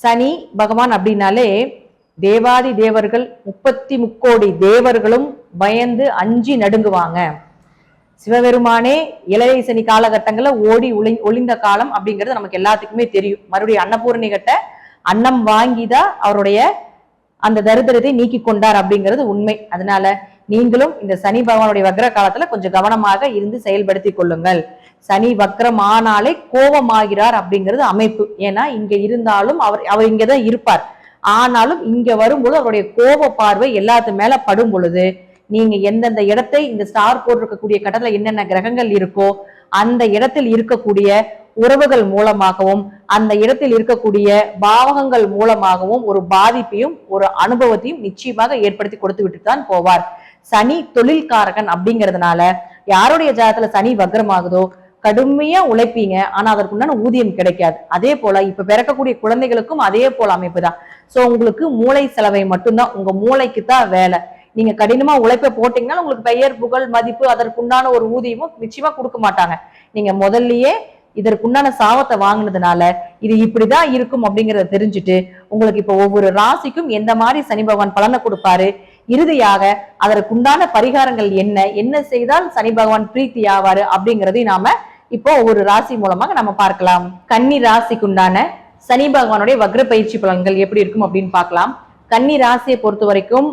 சனி பகவான் அப்படின்னாலே தேவாதி தேவர்கள் முப்பத்தி முக்கோடி தேவர்களும் பயந்து அஞ்சி நடுங்குவாங்க. சிவபெருமானே இளைய சனி காலகட்டங்களில் ஓடி ஒளி ஒளிந்த காலம் அப்படிங்கிறது நமக்கு எல்லாத்துக்குமே தெரியும். மறுபடியும் அன்னபூரணி கட்ட அன்னம் வாங்கிதான் அவருடைய அந்த தரித்திரத்தை நீக்கி கொண்டார் அப்படிங்கிறது உண்மை. அதனால நீங்களும் இந்த சனி பகவானுடைய வக்ர காலத்துல கொஞ்சம் கவனமாக இருந்து செயல்படுத்தி கொள்ளுங்கள். சனி வக்ரம் ஆனாலே கோபமாகிறார் அப்படிங்கிறது அமைப்பு. ஏன்னா இங்க இருந்தாலும் அவர் அவர் இங்கதான் இருப்பார். ஆனாலும் இங்க வரும்போது அவருடைய கோப பார்வை எல்லாத்து மேல படும் பொழுது நீங்க எந்தெந்த இடத்தை இந்த ஸ்டார் போட்டிருக்கக்கூடிய கட்டத்துல என்னென்ன கிரகங்கள் இருக்கோ அந்த இடத்தில் இருக்கக்கூடிய உறவுகள் மூலமாகவும் அந்த இடத்தில் இருக்கக்கூடிய பாவகங்கள் மூலமாகவும் ஒரு பாதிப்பையும் ஒரு அனுபவத்தையும் நிச்சயமாக ஏற்படுத்தி கொடுத்து விட்டு தான் போவார். சனி தொழில்காரகன் அப்படிங்கிறதுனால யாருடைய ஜாதத்துல சனி வக்ரமாகுதோ கடுமையா உழைப்பீங்க. ஆனா அதற்குண்டான ஊதியம் கிடைக்காது. அதே போல இப்ப பிறக்கக்கூடிய குழந்தைகளுக்கும் அதே போல அமைப்பு தான். சோ உங்களுக்கு மூளை செலவை மட்டும்தான் உங்க மூளைக்கு தான் வேலை. நீங்க கடினமா உழைப்பை போட்டீங்கன்னா உங்களுக்கு பெயர் புகழ் மதிப்பு அதற்குண்டான ஒரு ஊதியமும் நிச்சயமா கொடுக்க மாட்டாங்க. நீங்க முதல்லயே இதற்குண்டான சாபத்தை வாங்கினதுனால இது இப்படிதான் இருக்கும் அப்படிங்கறத தெரிஞ்சுட்டு உங்களுக்கு இப்ப ஒவ்வொரு ராசிக்கும் எந்த மாதிரி சனி பகவான் பலனை கொடுப்பாரு? இறுதியாக அதற்குண்டான பரிகாரங்கள் என்ன? என்ன செய்தால் சனி பகவான் பிரீத்தி ஆவாரு அப்படிங்கறதையும் நாம இப்போ ஒவ்வொரு ராசி மூலமாக நம்ம பார்க்கலாம். கன்னி ராசிக்குண்டான சனி பகவானுடைய வக்ர பயிற்சி பலன்கள் எப்படி இருக்கும் அப்படின்னு பார்க்கலாம். கன்னி ராசியை பொறுத்த வரைக்கும்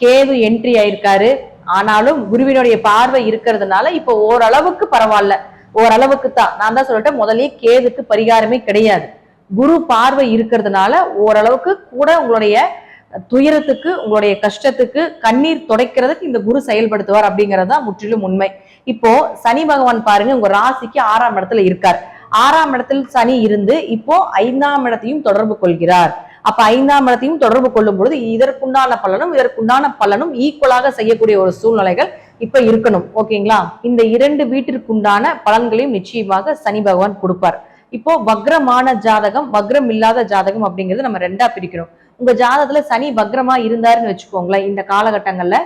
கேது என்ட்ரி ஆயிருக்காரு. ஆனாலும் குருவினுடைய பார்வை இருக்கிறதுனால இப்போ ஓரளவுக்கு பரவாயில்ல. ஓரளவுக்கு தான். நான் தான் சொல்லிட்டேன் முதல்லயே கேதுக்கு பரிகாரமே கிடையாது. குரு பார்வை இருக்கிறதுனால ஓரளவுக்கு கூட உங்களுடைய துயரத்துக்கு உங்களுடைய கஷ்டத்துக்கு கண்ணீர் துடைக்கிறதுக்கு இந்த குரு செயல்படுத்துவார் அப்படிங்கிறது தான் முற்றிலும் உண்மை. இப்போ சனி பகவான் பாருங்க உங்க ராசிக்கு ஆறாம் இடத்துல இருக்கார். ஆறாம் இடத்தில் சனி இருந்து இப்போ ஐந்தாம் இடத்தையும் தொடர்பு கொள்கிறார். அப்ப ஐந்தாம் இடத்தையும் தொடர்பு கொள்ளும் பொழுது இதற்குண்டான பலனும் இதற்குண்டான பலனும் ஈக்குவலாக செய்யக்கூடிய ஒரு சூழ்நிலைகள் இப்ப இருக்கணும். ஓகேங்களா? இந்த இரண்டு வீட்டிற்குண்டான பலன்களையும் நிச்சயமாக சனி பகவான் கொடுப்பார். இப்போ வக்ரமான ஜாதகம் வக்ரம் இல்லாத ஜாதகம் அப்படிங்கிறது நம்ம ரெண்டா பிரிக்கணும். உங்க ஜாதகத்துல சனி வக்ரமா இருந்தாருன்னு வச்சுக்கோங்களேன். இந்த காலகட்டங்கள்ல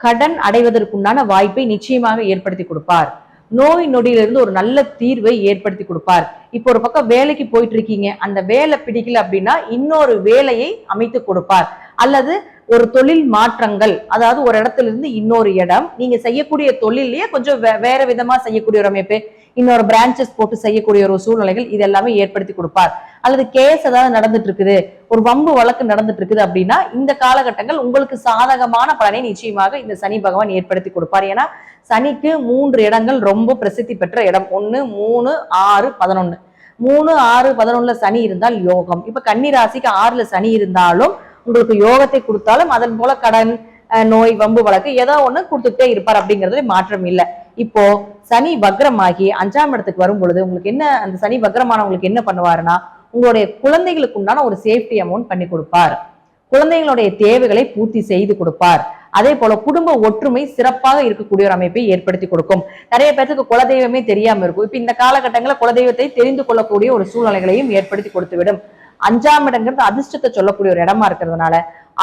கடன் அடைவதற்குண்டான வாய்ப்பை நிச்சயமாக ஏற்படுத்தி கொடுப்பார். நோய் நொடியிலிருந்து ஒரு நல்ல தீர்வை ஏற்படுத்தி கொடுப்பார். இப்போ ஒரு பக்கம் வேலைக்கு போயிட்டு இருக்கீங்க அந்த வேலை பிடிக்கல அப்படின்னா இன்னொரு வேலையை அமைத்து கொடுப்பார். அல்லது ஒரு தொழில் மாற்றங்கள் அதாவது ஒரு இடத்துல இருந்து இன்னொரு இடம் நீங்க செய்யக்கூடிய தொழிலையே கொஞ்சம் வே- வேற விதமா செய்யக்கூடிய ஒரு அமைப்பு இன்னொரு பிரான்ச்சஸ் போட்டு செய்யக்கூடிய ஒரு சூழ்நிலைகள் இது எல்லாமே ஏற்படுத்தி கொடுப்பார். அல்லது கேஸ் ஏதாவது நடந்துட்டு இருக்குது ஒரு வம்பு வழக்கு நடந்துட்டு இருக்குது அப்படின்னா இந்த காலகட்டங்கள் உங்களுக்கு சாதகமான பலனை நிச்சயமாக இந்த சனி பகவான் ஏற்படுத்தி கொடுப்பார். ஏன்னா சனிக்கு மூன்று இடங்கள் ரொம்ப பிரசித்தி பெற்ற இடம். ஒன்று மூணு ஆறு பதினொன்று மூணு ஆறு பதினொன்னுல சனி இருந்தால் யோகம். இப்ப கன்னி ராசிக்கு ஆறுல சனி இருந்தாலும் உங்களுக்கு யோகத்தை கொடுத்தாலும் அதன் போல கடன் நோய் வம்பு வழக்கு ஏதோ ஒண்ணு கொடுத்துட்டே இருப்பார் அப்படிங்கறதுல மாற்றம் இல்லை. இப்போ சனி வக்ரமாகி அஞ்சாம் இடத்துக்கு வரும் பொழுது உங்களுக்கு என்ன அந்த சனி வக்ரமானவங்களுக்கு என்ன பண்ணுவாருன்னா உங்களுடைய குழந்தைகளுக்கு உண்டான ஒரு சேஃப்டி அமௌண்ட் பண்ணி கொடுப்பார். குழந்தைகளுடைய தேவைகளை பூர்த்தி செய்து கொடுப்பார். அதே போல குடும்ப ஒற்றுமை சிறப்பாக இருக்கக்கூடிய ஒரு அமைப்பை ஏற்படுத்தி கொடுக்கும். நிறைய பேருக்கு குலதெய்வமே தெரியாம இருக்கும். இப்ப இந்த காலகட்டங்களில் குலதெய்வத்தை தெரிந்து கொள்ளக்கூடிய ஒரு சூழ்நிலைகளையும் ஏற்படுத்தி கொடுத்துவிடும். அஞ்சாம் இடங்கிறது அதிர்ஷ்டத்தை சொல்லக்கூடிய ஒரு இடமா இருக்கிறதுனால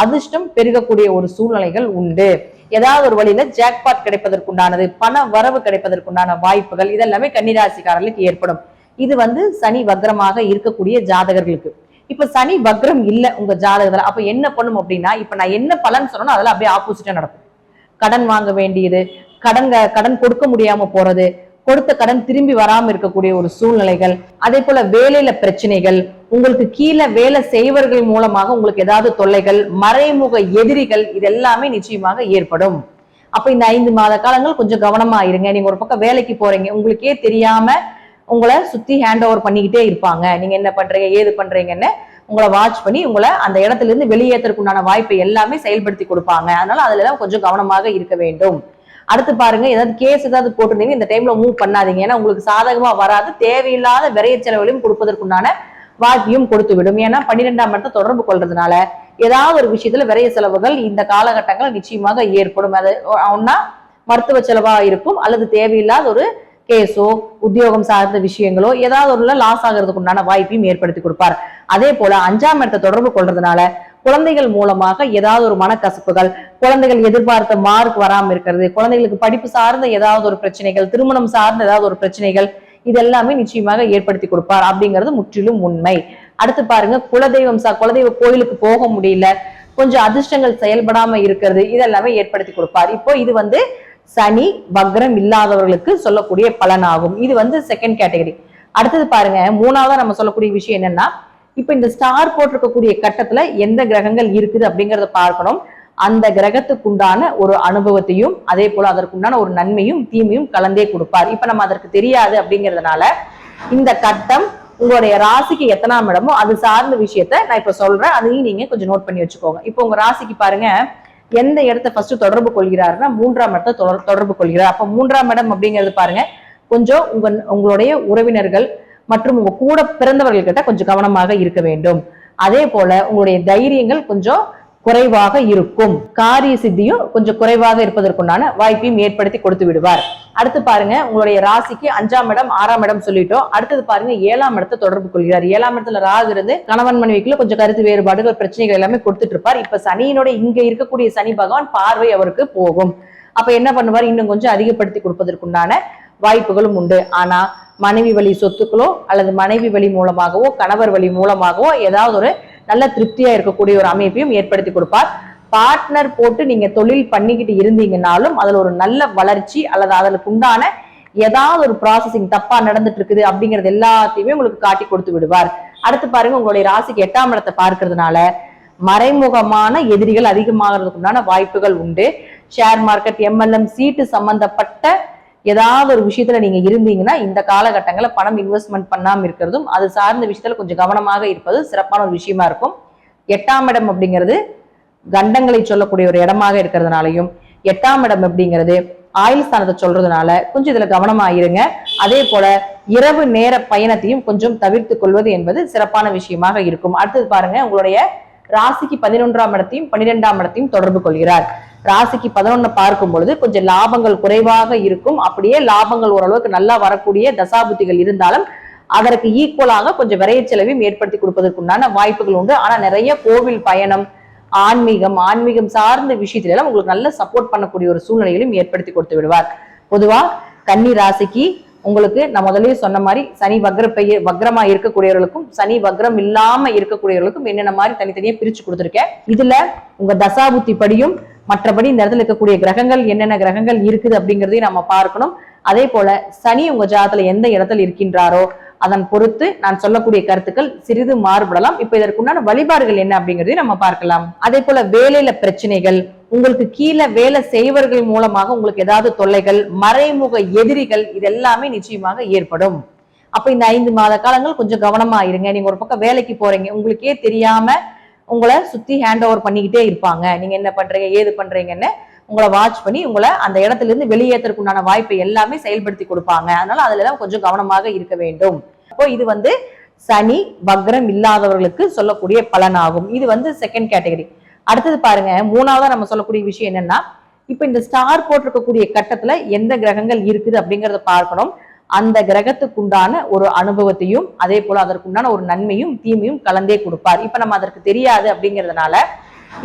அதிர்ஷ்டம் பெருகக்கூடிய ஒரு சூழ்நிலைகள் உண்டு. ஏதாவது ஒரு வழியில ஜாக்பாட் கிடைப்பதற்குண்டானது பண வரவு கிடைப்பதற்குண்டான வாய்ப்புகள் இதெல்லாமே கன்னிராசிக்காரர்களுக்கு ஏற்படும். இது வந்து சனி வக்ரமாக இருக்கக்கூடிய ஜாதகர்களுக்கு. இப்ப சனி வக்ரம் இல்ல உங்க ஜாதகத்துல அப்ப என்ன பண்ணும் அப்படின்னா இப்ப நான் என்ன பலன் சொன்னோம் அதெல்லாம் அப்படியே ஆப்போசிட்டா நடக்கும். கடன் வாங்க வேண்டியது கடன் கடன் கொடுக்க முடியாம போறது கொடுத்த கடன் திரும்பி வராம இருக்கக்கூடிய ஒரு சூழ்நிலைகள் அதே போல வேலையில பிரச்சனைகள் உங்களுக்கு கீழே வேலை செய்வர்கள் மூலமாக உங்களுக்கு ஏதாவது தொல்லைகள் மறைமுக எதிரிகள் இது எல்லாமே நிச்சயமாக ஏற்படும். அப்ப இந்த ஐந்து மாத காலங்கள் கொஞ்சம் கவனமா இருங்க. நீங்க ஒரு பக்கம் வேலைக்கு போறீங்க உங்களுக்கே தெரியாம உங்களை சுத்தி ஹேண்ட் ஓவர் பண்ணிக்கிட்டே இருப்பாங்க. நீங்க என்ன பண்றீங்க ஏது பண்றீங்கன்னு உங்களை வாட்ச் பண்ணி உங்களை அந்த இடத்துல இருந்து வெளியேற்றதுக்குண்டான வாய்ப்பை எல்லாமே செயல்படுத்தி கொடுப்பாங்க. அதனால அதுல எல்லாம் கொஞ்சம் கவனமாக இருக்க வேண்டும். அடுத்து பாருங்க ஏதாவது கேஸ் ஏதாவது போட்டிருந்தீங்க இந்த டைம்ல மூவ் பண்ணாதீங்க. ஏன்னா உங்களுக்கு சாதகமா வராது தேவையில்லாத விரைய செலவுகளையும் கொடுப்பதற்குண்டான வாய்ப்பையும் கொடுத்து விடும் ஏன்னா பன்னிரெண்டாம் இடத்தை தொடர்பு கொள்றதுனால ஏதாவது ஒரு விஷயத்துல விரைய செலவுகள் இந்த காலகட்டங்கள் நிச்சயமாக ஏற்படும். அது ஒன்னா மருத்துவ செலவா இருக்கும் அல்லது தேவையில்லாத ஒரு கேஸோ உத்தியோகம் சார்ந்த விஷயங்களோ ஏதாவது ஒரு லாஸ் ஆகிறதுக்கு உண்டான வாய்ப்பையும் ஏற்படுத்தி கொடுப்பார். அதே போல அஞ்சாம் இடத்தை தொடர்பு கொள்றதுனால குழந்தைகள் மூலமாக ஏதாவது ஒரு மனக்கசப்புகள் குழந்தைகள் எதிர்பார்த்த மார்க் வராமல் இருக்கிறது குழந்தைகளுக்கு படிப்பு சார்ந்த ஏதாவது ஒரு பிரச்சனைகள் திருமணம் சார்ந்த ஏதாவது ஒரு பிரச்சனைகள் இதெல்லாமே நிச்சயமாக ஏற்படுத்தி கொடுப்பார் அப்படிங்கிறது முற்றிலும் உண்மை. அடுத்து பாருங்க குலதெய்வம் சா குலதெய்வ கோயிலுக்கு போக முடியல கொஞ்சம் அதிர்ஷ்டங்கள் செயல்படாம இருக்கிறது இதெல்லாமே ஏற்படுத்தி கொடுப்பார். இப்போ இது வந்து சனி வக்ரம் இல்லாதவர்களுக்கு சொல்லக்கூடிய பலனாகும். இது வந்து செகண்ட் கேட்டகரி அடுத்தது பாருங்க மூணாவதா நம்ம சொல்லக்கூடிய விஷயம் என்னன்னா இப்ப இந்த ஸ்டார் போட்டிருக்கக்கூடிய கட்டத்துல எந்த கிரகங்கள் இருக்குது அப்படிங்கறத பார்க்கணும். அந்த கிரகத்துக்குண்டான ஒரு அனுபவத்தையும் அதே போல அதற்குண்டான ஒரு நன்மையும் தீமையும் கலந்தே கொடுப்பார். இப்ப நம்ம அதற்கு தெரியாது அப்படிங்கறதுனால இந்த கட்டம் உங்களுடைய ராசிக்கு எத்தனாம் இடமோ அது சார்ந்த விஷயத்த நான் இப்ப சொல்றேன். அதையும் நீங்க கொஞ்சம் நோட் பண்ணி வச்சுக்கோங்க. இப்போ உங்க ராசிக்கு பாருங்க எந்த இடத்த ஃபர்ஸ்ட் தொடர்பு கொள்கிறாருன்னா மூன்றாம் இடத்த தொடர் தொடர்பு கொள்கிறார். அப்ப மூன்றாம் இடம் அப்படிங்கிறது பாருங்க கொஞ்சம் உங்க உங்களுடைய உறவினர்கள் மற்றும் உங்க கூட பிறந்தவர்கள் கிட்ட கொஞ்சம் கவனமாக இருக்க வேண்டும். அதே போல உங்களுடைய தைரியங்கள் கொஞ்சம் குறைவாக இருக்கும். காரிய சித்தியும் கொஞ்சம் குறைவாக இருப்பதற்குண்டான வாய்ப்பையும் ஏற்படுத்தி கொடுத்து விடுவார். அடுத்து பாருங்க உங்களுடைய ராசிக்கு அஞ்சாம் இடம் ஆறாம் இடம் சொல்லிட்டோம். அடுத்தது பாருங்க ஏழாம் இடத்தை தொடர்பு கொள்கிறார். ஏழாம் இடத்துல ராகு இருந்து கணவன் மனைவிக்குள்ள கொஞ்சம் கருத்து வேறுபாடுகள் பிரச்சனைகள் எல்லாமே கொடுத்துட்டு இருப்பார். இப்ப சனியினோட இங்க இருக்கக்கூடிய சனி பகவான் பார்வை அவருக்கு போகும். அப்ப என்ன பண்ணுவார்? இன்னும் கொஞ்சம் அதிகப்படுத்தி கொடுப்பதற்குண்டான வாய்ப்புகளும் உண்டு. ஆனா மனைவி வழி சொத்துக்களோ அல்லது மனைவி வழி மூலமாகவோ கணவர் வழி மூலமாகவோ ஏதாவது ஒரு நல்ல திருப்தியா இருக்கக்கூடிய ஒரு அமைப்பையும் ஏற்படுத்தி கொடுப்பார். பார்ட்னர் போட்டு நீங்க தொழில் பண்ணிக்கிட்டு இருந்தீங்கன்னாலும் அதுல ஒரு நல்ல வளர்ச்சி அல்லது அதற்கு உண்டான ஏதாவது ஒரு ப்ராசஸிங் தப்பா நடந்துட்டு இருக்குது அப்படிங்கறது எல்லாத்தையுமே உங்களுக்கு காட்டி கொடுத்து விடுவார். அடுத்து பாருங்க உங்களுடைய ராசிக்கு எட்டாம் இடத்தை பார்க்கறதுனால மறைமுகமான எதிரிகள் அதிகமாகிறதுக்கு உண்டான வாய்ப்புகள் உண்டு. ஷேர் மார்க்கெட் எம்எல்எம் சீட்டு சம்பந்தப்பட்ட ஏதாவது ஒரு விஷயத்துல நீங்க இருந்தீங்கன்னா இந்த காலகட்டங்களில் பணம் இன்வெஸ்ட்மெண்ட் பண்ணாம இருக்கிறதும் அது சார்ந்த விஷயத்துல கொஞ்சம் கவனமாக இருப்பது சிறப்பான ஒரு விஷயமா இருக்கும். எட்டாம் இடம் அப்படிங்கிறது கண்டங்களை சொல்லக்கூடிய ஒரு இடமாக இருக்கிறதுனாலையும் எட்டாம் இடம் அப்படிங்கிறது ஆயுள் ஸ்தானத்தை சொல்றதுனால கொஞ்சம் இதுல கவனமாயிருங்க அதே போல இரவு நேர பயணத்தையும் கொஞ்சம் தவிர்த்து கொள்வது என்பது சிறப்பான விஷயமாக இருக்கும். அடுத்தது பாருங்க உங்களுடைய ராசிக்கு பதினொன்றாம் இடத்தையும் பன்னிரெண்டாம் இடத்தையும் தொடர்பு கொள்கிறார். ராசிக்கு பதினொன்னு பார்க்கும் பொழுது கொஞ்சம் லாபங்கள் குறைவாக இருக்கும். அப்படியே லாபங்கள் ஓரளவுக்கு நல்லா வரக்கூடிய தசாபுத்திகள் இருந்தாலும் அதற்கு ஈக்குவலாக கொஞ்சம் விரைய செலவையும் ஏற்படுத்தி கொடுப்பதற்குண்டான வாய்ப்புகள் உண்டு. ஆனா நிறைய கோவில் பயணம் ஆன்மீகம் ஆன்மீகம் சார்ந்த விஷயத்துல எல்லாம் உங்களுக்கு நல்ல சப்போர்ட் பண்ணக்கூடிய ஒரு சூழ்நிலைகளையும் ஏற்படுத்தி கொடுத்து விடுவார். பொதுவா கன்னி ராசிக்கு உங்களுக்கு நான் முதல்லயே சொன்ன மாதிரி சனி வக்ர பெய்ய வக்ரமா இருக்கக்கூடியவர்களுக்கும் சனி வக்ரம் இல்லாம இருக்கக்கூடியவர்களுக்கும் என்னென்ன மாதிரி தனித்தனியா பிரிச்சு கொடுத்துருக்கேன். இதுல உங்க தசாபுத்தி படியும் மற்றபடி இந்த இடத்துல இருக்கக்கூடிய கிரகங்கள் என்னென்ன கிரகங்கள் இருக்குது அப்படிங்கிறதையும் நம்ம பார்க்கணும். அதே போல சனி உங்க ஜாதத்துல எந்த இடத்துல இருக்கின்றாரோ அதன் பொறுத்து நான் சொல்லக்கூடிய கருத்துக்கள் சிறிது மாறுபடலாம். இப்ப இதற்குண்டான வழிபாடுகள் என்ன அப்படிங்கறதையும் நம்ம பார்க்கலாம். அதே போல வேலையில பிரச்சனைகள் உங்களுக்கு கீழே வேலை செய்வர்கள் மூலமாக உங்களுக்கு ஏதாவது தொல்லைகள் மறைமுக எதிரிகள் இது எல்லாமே நிச்சயமாக ஏற்படும். அப்ப இந்த ஐந்து மாத காலங்கள் கொஞ்சம் கவனமா இருங்க. நீங்க ஒரு பக்கம் வேலைக்கு போறீங்க உங்களுக்கே தெரியாம உங்களை சுத்தி ஹேண்ட் ஓவர் பண்ணிக்கிட்டே இருப்பாங்க. நீங்க என்ன பண்றீங்க ஏது பண்றீங்கன்னு உங்களை வாட்ச் பண்ணி உங்களை அந்த இடத்துல இருந்து வெளியேற்றதுக்கு உண்டான வாய்ப்பை எல்லாமே செயல்படுத்தி கொடுப்பாங்க. அதனால அதுல எல்லாம் கொஞ்சம் கவனமாக இருக்க வேண்டும். அப்போ இது வந்து சனி வக்ரம் இல்லாதவர்களுக்கு சொல்லக்கூடிய பலனாகும். இது வந்து செகண்ட் கேட்டகரி அடுத்தது பாருங்க மூணாவதா நம்ம சொல்லக்கூடிய விஷயம் என்னன்னா இப்ப இந்த ஸ்டார் போட்டிருக்கக்கூடிய கட்டத்துல எந்த கிரகங்கள் இருக்குது அப்படிங்கறத பார்க்கணும். அந்த கிரகத்துக்குண்டான ஒரு அனுபவத்தையும் அதே போல அதற்குண்டான ஒரு நன்மையும் தீமையும் கலந்தே கொடுப்பார். இப்ப நம்ம அதற்கு தெரியாது அப்படிங்கிறதுனால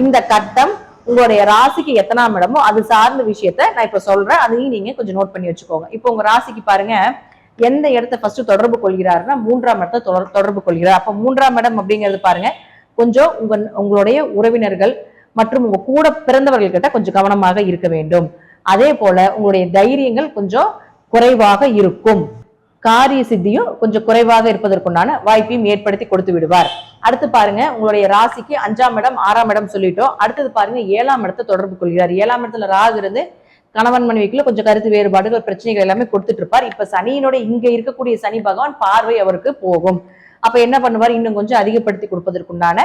இந்த கட்டம் உங்களுடைய ராசிக்கு எத்தனாம் இடமோ அது சார்ந்த விஷயத்த நான் இப்ப சொல்றேன். அதையும் நீங்க கொஞ்சம் நோட் பண்ணி வச்சுக்கோங்க. இப்போ உங்க ராசிக்கு பாருங்க எந்த இடத்த ஃபர்ஸ்ட் தொடர்பு கொள்கிறாருன்னா மூன்றாம் இடத்தை தொடர் தொடர்பு கொள்கிறார். அப்ப மூன்றாம் இடம் அப்படிங்கிறது பாருங்க கொஞ்சம் உங்க உங்களுடைய உறவினர்கள் மற்றும் உங்க கூட பிறந்தவர்கள் கிட்ட கொஞ்சம் கவனமாக இருக்க வேண்டும். அதே போல உங்களுடைய தைரியங்கள் கொஞ்சம் குறைவாக இருக்கும். காரிய சித்தியும் கொஞ்சம் குறைவாக இருப்பதற்குண்டான வாய்ப்பையும் ஏற்படுத்தி கொடுத்து விடுவார். அடுத்து பாருங்க உங்களுடைய ராசிக்கு அஞ்சாம் இடம் ஆறாம் இடம் சொல்லிட்டோம். அடுத்தது பாருங்க ஏழாம் இடத்தை தொடர்பு கொள்கிறார். ஏழாம் இடத்துல ராகு இருந்து கணவன் மனைவிக்குள்ள கொஞ்சம் கருத்து வேறுபாடுகள் பிரச்சனைகள் எல்லாமே கொடுத்துட்டு இருப்பார். இப்ப சனியினோட இங்க இருக்கக்கூடிய சனி பகவான் பார்வை அவருக்கு போகும். அப்ப என்ன பண்ணுவார்? இன்னும் கொஞ்சம் அதிகப்படுத்தி கொடுப்பதற்குண்டான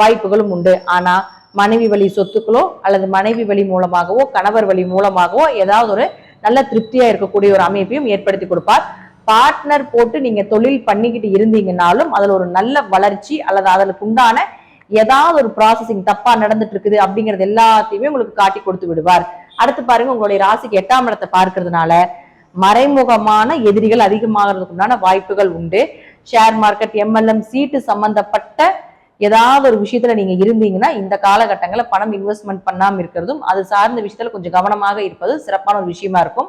வாய்ப்புகளும் உண்டு. ஆனா மனைவி வழி சொத்துக்களோ அல்லது மனைவி வழி மூலமாகவோ கணவர் வழி மூலமாகவோ ஏதாவது ஒரு நல்ல திருப்தியா இருக்கக்கூடிய ஒரு அமைப்பையும் ஏற்படுத்தி கொடுப்பார். பார்ட்னர் போட்டு நீங்க தொழில் பண்ணிக்கிட்டு இருந்தீங்கன்னாலும் அதுல ஒரு நல்ல வளர்ச்சி அல்லது அதற்கு உண்டான ஏதாவது ஒரு ப்ராசஸிங் தப்பா நடந்துட்டு இருக்குது அப்படிங்கறது எல்லாத்தையுமே உங்களுக்கு காட்டி கொடுத்து விடுவார். அடுத்து பாருங்க உங்களுடைய ராசிக்கு எட்டாம் இடத்தை பார்க்கறதுனால மறைமுகமான எதிரிகள் அதிகமாகிறதுக்கு உண்டான வாய்ப்புகள் உண்டு. ஷேர் மார்க்கெட் எம்எல்எம் சீட்டு சம்பந்தப்பட்ட ஏதாவது ஒரு விஷயத்துல நீங்க இருந்தீங்கன்னா இந்த காலகட்டங்களில் பணம் இன்வெஸ்ட்மெண்ட் பண்ணாம இருக்கிறதும் அது சார்ந்த விஷயத்துல கொஞ்சம் கவனமாக இருப்பது சிறப்பான ஒரு விஷயமா இருக்கும்.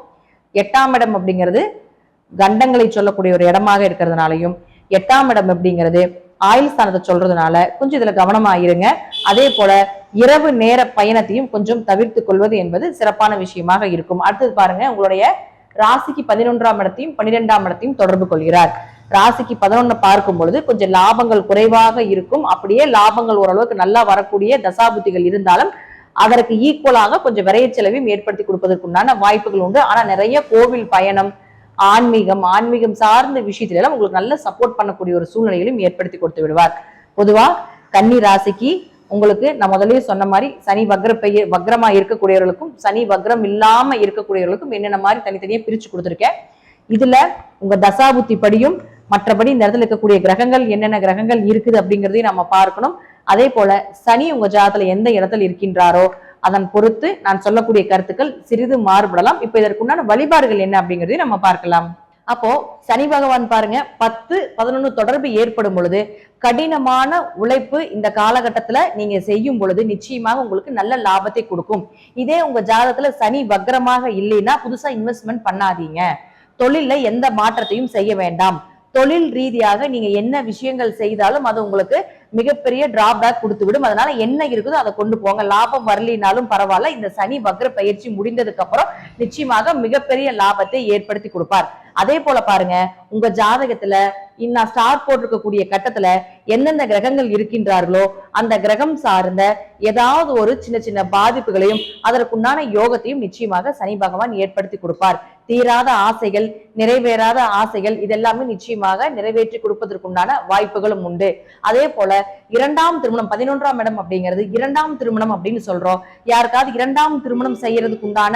எட்டாம் இடம் அப்படிங்கிறது கண்டங்களை சொல்லக்கூடிய ஒரு இடமாக இருக்கிறதுனாலையும் எட்டாம் இடம் அப்படிங்கிறது ஆயுள் ஸ்தானத்தை சொல்றதுனால கொஞ்சம் இதுல கவனமா இருங்க. அதே போல இரவு நேர பயணத்தையும் கொஞ்சம் தவிர்த்து கொள்வது என்பது சிறப்பான விஷயமாக இருக்கும். அடுத்தது பாருங்க உங்களுடைய ராசிக்கு பதினொன்றாம் இடத்தையும் பன்னிரெண்டாம் இடத்தையும் தொடர்பு கொள்கிறார். ராசிக்கு பதினொன்னு பார்க்கும் பொழுது கொஞ்சம் லாபங்கள் குறைவாக இருக்கும். அப்படியே லாபங்கள் ஓரளவுக்கு நல்லா வரக்கூடிய தசாபுத்திகள் இருந்தாலும் அதற்கு ஈக்குவலாக கொஞ்சம் விரைய செலவையும் ஏற்படுத்தி கொடுப்பதற்குண்டான வாய்ப்புகள் உண்டு. ஆனா நிறைய கோவில் பயணம் ஆன்மீகம் ஆன்மீகம் சார்ந்த விஷயத்துல எல்லாம் உங்களுக்கு நல்ல சப்போர்ட் பண்ணக்கூடிய ஒரு சூழ்நிலைகளையும் ஏற்படுத்தி கொடுத்து விடுவார். பொதுவா கன்னி ராசிக்கு உங்களுக்கு நான் முதல்லயே சொன்ன மாதிரி சனி வக்ர பெய்ய வக்ரமா இருக்கக்கூடியவர்களுக்கும் சனி வக்ரம் இல்லாம இருக்கக்கூடியவர்களுக்கும் என்னென்ன மாதிரி தனித்தனியா பிரிச்சு கொடுத்துருக்கேன். இதுல உங்க தசாபுத்தி படியும் மற்றபடி இந்த இடத்துல இருக்கக்கூடிய கிரகங்கள் என்னென்ன கிரகங்கள் இருக்குது அப்படிங்கிறதையும் நம்ம பார்க்கணும். அதே போல சனி உங்க ஜாதத்துல எந்த இடத்துல இருக்கின்றாரோ அதன் பொறுத்து நான் சொல்லக்கூடிய கருத்துக்கள் சிறிது மாறுபடலாம். இப்ப இதற்குண்டான வழிபாடுகள் என்ன அப்படிங்கறதையும் நம்ம பார்க்கலாம். அப்போ சனி பகவான் பாருங்க பத்து பதினொன்னு தொடர்பு ஏற்படும் பொழுது கடினமான உழைப்பு இந்த காலகட்டத்துல நீங்க செய்யும் பொழுது நிச்சயமாக உங்களுக்கு நல்ல லாபத்தை கொடுக்கும். இதே உங்க ஜாதகத்துல சனி வக்ரமாக இல்லைன்னா புதுசா இன்வெஸ்ட்மெண்ட் பண்ணாதீங்க. தொழில எந்த மாற்றத்தையும் செய்ய வேண்டாம். தொழில் ரீதியாக நீங்க என்ன விஷயங்கள் செய்தாலும் அது உங்களுக்கு மிகப்பெரிய டிராபேக் கொடுத்து விடும் அதனால என்ன இருக்குதோ அதை கொண்டு போங்க. லாபம் வரலினாலும் பரவாயில்ல. இந்த சனி வக்ர பயிற்சி முடிந்ததுக்கு அப்புறம் நிச்சயமாக மிகப்பெரிய லாபத்தை ஏற்படுத்தி கொடுப்பார். அதே போல பாருங்க உங்க ஜாதகத்துல இன்னும் ஸ்டார் போட்டிருக்கக்கூடிய கட்டத்துல எந்தெந்த கிரகங்கள் இருக்கின்றார்களோ அந்த கிரகம் சார்ந்த ஏதாவது ஒரு சின்ன சின்ன பாதிப்புகளையும் அதற்குண்டான யோகத்தையும் நிச்சயமாக சனி பகவான் ஏற்படுத்தி கொடுப்பார். தீராத ஆசைகள் நிறைவேறாத ஆசைகள் இதெல்லாமே நிச்சயமாக நிறைவேற்றி கொடுப்பதற்குண்டான வாய்ப்புகளும் உண்டு. அதே போல இரண்டாம் திருமணம் பதினொன்றாம் இடம் அப்படிங்கிறது இரண்டாம் திருமணம் அப்படின்னு சொல்றோம். யாருக்காவது இரண்டாம் திருமணம் செய்யறதுக்குண்டான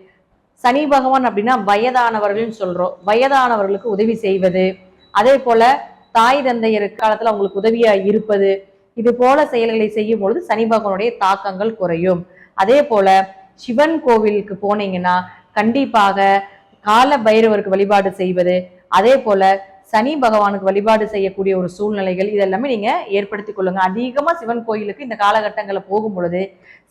சனி பகவான் அப்படின்னா வயதானவர்கள்னு சொல்றோம். வயதானவர்களுக்கு உதவி செய்வது. அதே போல தாய் தந்தையர் காலத்துல அவங்களுக்கு உதவியா இருப்பது. இது போல செயல்களை செய்யும் பொழுது சனி பகவானுடைய தாக்கங்கள் குறையும். அதே போல சிவன் கோவிலுக்கு போனீங்கன்னா கண்டிப்பாக கால பைரவருக்கு வழிபாடு செய்வது. அதே போல சனி பகவானுக்கு வழிபாடு செய்யக்கூடிய ஒரு சூழ்நிலைகள் இதெல்லாமே நீங்க ஏற்படுத்தி கொள்ளுங்க. அதிகமா சிவன் கோயிலுக்கு இந்த காலகட்டங்களில் போகும் பொழுது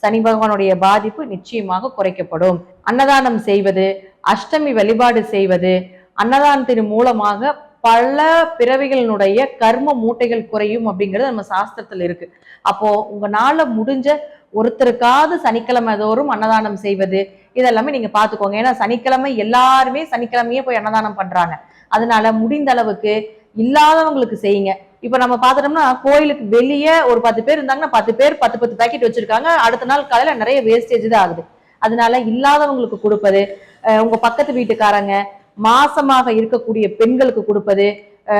சனி பகவானுடைய பாதிப்பு நிச்சயமாக குறைக்கப்படும். அன்னதானம் செய்வது அஷ்டமி வழிபாடு செய்வது அன்னதானத்தின் மூலமாக பல பிறவிகளினுடைய கர்ம மூட்டைகள் குறையும் அப்படிங்கிறது நம்ம சாஸ்திரத்துல இருக்கு. அப்போ உங்களால் முடிஞ்ச ஒருத்தருக்காவது சனிக்கிழமை தோறும் அன்னதானம் செய்வது இதெல்லாமே நீங்க பாத்துக்கோங்க. ஏன்னா சனிக்கிழமை எல்லாருமே சனிக்கிழமையே போய் அன்னதானம் பண்றாங்க. அதனால முடிந்த அளவுக்கு இல்லாதவங்களுக்கு செய்யுங்க. இப்ப நம்ம பாத்துட்டோம்னா கோயிலுக்கு வெளியே ஒரு பத்து பேர் இருந்தாங்கன்னா பத்து பேர் பத்து பத்து பேக்கெட் வச்சிருக்காங்க. அடுத்த நாள் காலையில நிறைய வேஸ்டேஜ் தான் ஆகுது. அதனால இல்லாதவங்களுக்கு கொடுப்பது உங்க பக்கத்து வீட்டுக்காரங்க மாசமாக இருக்கக்கூடிய பெண்களுக்கு கொடுப்பது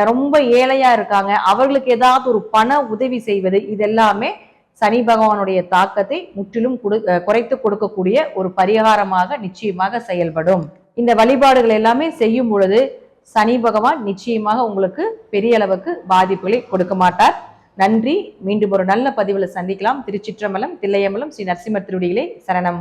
ரொம்ப ஏழையா இருக்காங்க. அவர்களுக்கு ஏதாவது ஒரு பண உதவி செய்வது இதெல்லாமே சனி பகவானுடைய தாக்கத்தை முற்றிலும் கொடு குறைத்து கொடுக்கக்கூடிய ஒரு பரிகாரமாக நிச்சயமாக செயல்படும். இந்த வழிபாடுகள் எல்லாமே செய்யும் பொழுது சனி பகவான் நிச்சயமாக உங்களுக்கு பெரிய அளவுக்கு பாதிப்புகளை கொடுக்க மாட்டார். நன்றி. மீண்டும் ஒரு நல்ல பதிவில் சந்திக்கலாம். திருச்சிற்றம்பலம் தில்லையம்பலம் ஸ்ரீ நரசிம்மர் திருடிகளே சரணம்.